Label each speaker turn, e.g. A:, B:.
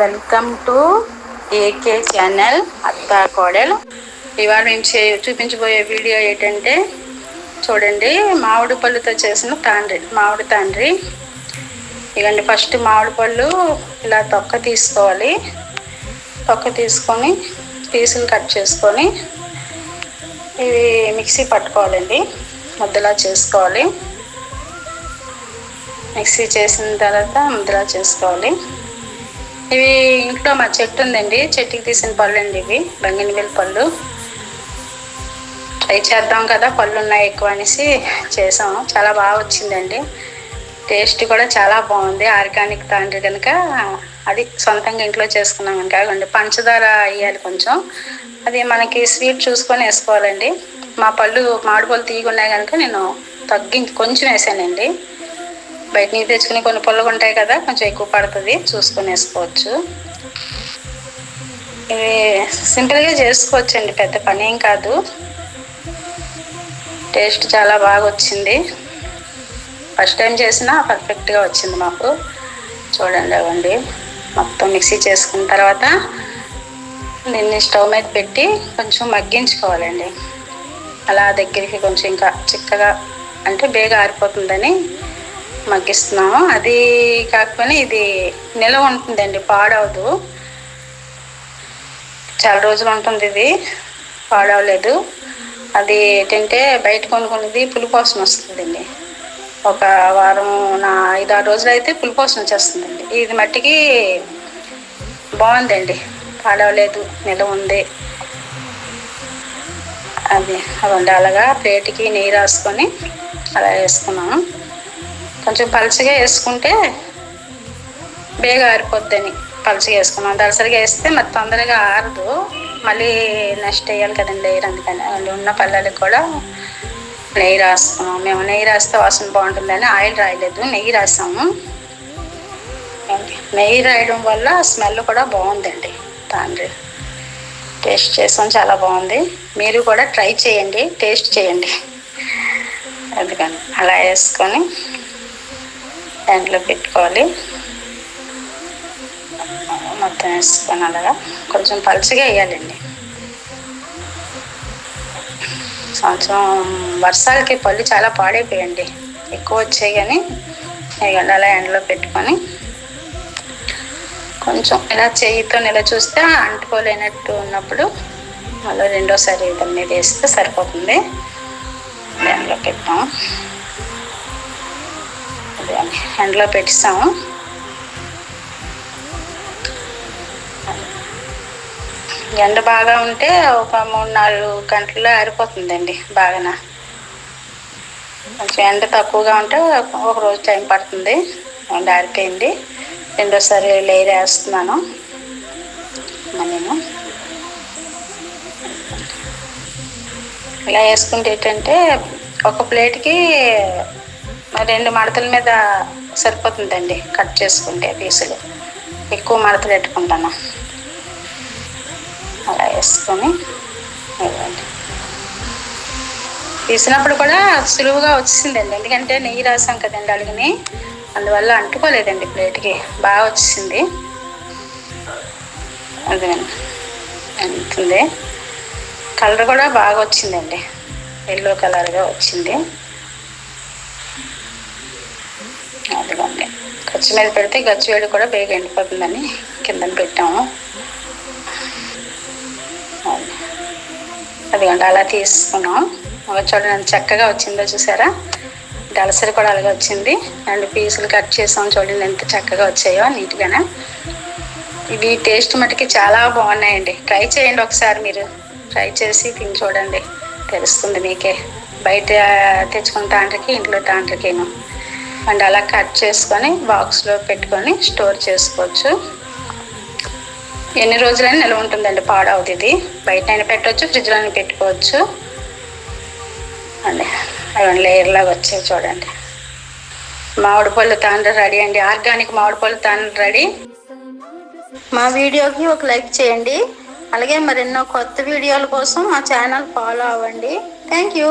A: Welcome to AK channel అత్తా కోడలు ఇవాళ మేము చే చూపించబోయే వీడియో ఏంటంటే చూడండి మామిడి పళ్ళుతో చేసిన తాండ్రి మామిడి తాండ్రి. ఇవ్వండి ఫస్ట్ మామిడి పళ్ళు ఇలా తొక్క తీసుకోవాలి. తొక్క తీసుకొని పీసులు కట్ చేసుకొని ఇవి మిక్సీ పట్టుకోవాలండి. ముద్దలా చేసుకోవాలి. మిక్సీ చేసిన తర్వాత ముద్దలా చేసుకోవాలి. ఇవి ఇంట్లో మా చెట్టు ఉందండి. చెట్టుకి తీసిన పళ్ళు అండి ఇవి. బంగినవేలు పళ్ళు. ట్రై చేద్దాం కదా పళ్ళు ఉన్నాయి ఎక్కువ అనేసి చేసాము చాలా బాగా వచ్చిందండి. టేస్ట్ కూడా చాలా బాగుంది. ఆర్గానిక్ తాండ్రి కనుక అది సొంతంగా ఇంట్లో చేసుకున్నాం కనుక. అండి పంచదార వేయాలి కొంచెం. అది మనకి స్వీట్ చూసుకొని వేసుకోవాలండి. మా పళ్ళు మామిడి పళ్ళు తీగున్నాయి కనుక నేను తగ్గించి కొంచెం వేసానండి. బయట నీరు తెచ్చుకుని కొన్ని పుల్లగా ఉంటాయి కదా కొంచెం ఎక్కువ పడుతుంది. చూసుకొని వేసుకోవచ్చు. ఇవి సింపుల్గా చేసుకోవచ్చండి పెద్ద పని ఏం కాదు. టేస్ట్ చాలా బాగా వచ్చింది. ఫస్ట్ టైం చేసినా పర్ఫెక్ట్గా వచ్చింది మాకు. చూడండి అవ్వండి. మొత్తం మిక్సీ చేసుకున్న తర్వాత దీన్ని స్టవ్ మీద పెట్టి కొంచెం మగ్గించుకోవాలండి. అలా దగ్గరికి కొంచెం ఇంకా చిక్కగా అంటే బేగ ఆరిపోతుందని మగ్గిస్తున్నాము. అది కాకపోయినా ఇది నిలవ ఉంటుందండి పాడవదు. చాలా రోజులు ఉంటుంది ఇది పాడవలేదు. అది ఏంటంటే బయట కొనుక్కున్నది పులిపోసం వస్తుందండి. ఒక వారం నా ఐదు ఆరు రోజులు అయితే పులిపోసన వచ్చేస్తుందండి. ఇది మట్టికి బాగుందండి పాడవలేదు నిలవ ఉంది. అది అదండి అలాగా ప్లేట్కి నెయ్యి రాసుకొని అలా వేసుకున్నాము. కొంచెం పలుచగా వేసుకుంటే బేగా ఆరిపోద్దని పలుచగా వేసుకున్నాం. దళసరిగా వేస్తే మరి తొందరగా ఆరదు. మళ్ళీ నెక్స్ట్ వేయాలి కదండి నెయ్యి అందుకని. వాళ్ళు ఉన్న పల్లెలకు కూడా నెయ్యి రాసుకున్నాం మేము నెయ్యి రాస్తే వాసన బాగుంటుందని ఆయిల్ రాయలేదు. నెయ్యి రాసాము. నెయ్యి రాయడం వల్ల స్మెల్ కూడా బాగుందండి. తండ్రి టేస్ట్ చేసాం చాలా బాగుంది. మీరు కూడా ట్రై చేయండి. టేస్ట్ చేయండి. అందుకని అలా వేసుకొని దాంట్లో పెట్టుకోవాలి. మొత్తం వేసుకొని అలాగా కొంచెం పలుచగా వేయాలండి. సంవత్సరం వర్షాలకి పళ్ళు చాలా పాడైపోయండి. ఎక్కువ వచ్చాయి కానీ అలా ఎండలో పెట్టుకొని కొంచెం ఇలా చేయితో ఇలా చూస్తే అంటుకోలేనట్టు ఉన్నప్పుడు మళ్ళీ రెండోసారి దాని మీద వేస్తే సరిపోతుంది. ఎండలో పెట్టాం ఎండలో పెట్టిస్తాము. ఎండ బాగా ఉంటే ఒక మూడు నాలుగు గంటల్లో ఆరిపోతుందండి బాగా కొంచెం ఎండ తక్కువగా ఉంటే ఒక రోజు టైం పడుతుంది. ఎండ ఆరిపోయింది. రెండోసారి లేయర్ వేస్తున్నాను. నేను ఇలా వేసుకుంటే ఏంటంటే ఒక ప్లేట్కి రెండు మడతల మీద సరిపోతుందండి కట్ చేసుకుంటే పీసులు. ఎక్కువ మడతలు పెట్టుకుంటాను. అలా వేసుకొని ఇవ్వండి. తీసినప్పుడు కూడా సులువుగా వచ్చిందండి ఎందుకంటే నెయ్యి రాసాం కదండి అడిగిని అందువల్ల అంటుకోలేదండి ప్లేట్కి. బాగా వచ్చింది అదేనండి అంతుంది కలర్ కూడా బాగా వచ్చిందండి. ఎల్లో కలర్గా వచ్చింది. అదిగోండి. ఖర్చు మీద పెడితే గచ్చు వేడి కూడా బేగా ఎండిపోతుందని కింద పెట్టాము. అదిగోండి అలా తీసుకున్నాం. చూడండి చక్కగా వచ్చిందో చూసారా? దళసరి కూడా అలాగే వచ్చింది. రెండు పీసులు కట్ చేసాం చూడండి ఎంత చక్కగా వచ్చాయో నీట్గానే. ఇవి టేస్ట్ మటుకి చాలా బాగున్నాయండి. ట్రై చేయండి ఒకసారి మీరు. ట్రై చేసి తిని చూడండి. తెలుస్తుంది మీకే. బయట తెచ్చుకున్న దాంట్లకి ఇంట్లో తాండ్రకేను. అండ్ అలా కట్ చేసుకొని బాక్స్లో పెట్టుకొని స్టోర్ చేసుకోవచ్చు. ఎన్ని రోజులైనా నిల్వ ఉంటుందండి పాడవుతుంది ఇది. బయట అయినా పెట్టవచ్చు ఫ్రిడ్జ్లోనే పెట్టుకోవచ్చు. అండి అవి లేయర్ వచ్చాయి చూడండి. మామిడి పళ్ళు తాండ్ర రెడీ అండి. ఆర్గానిక్ మామిడి పళ్ళు తాండ్ర రెడీ. మా వీడియోకి ఒక లైక్ చేయండి. అలాగే మరెన్నో కొత్త వీడియోల కోసం మా ఛానల్ ఫాలో అవ్వండి. Thank you.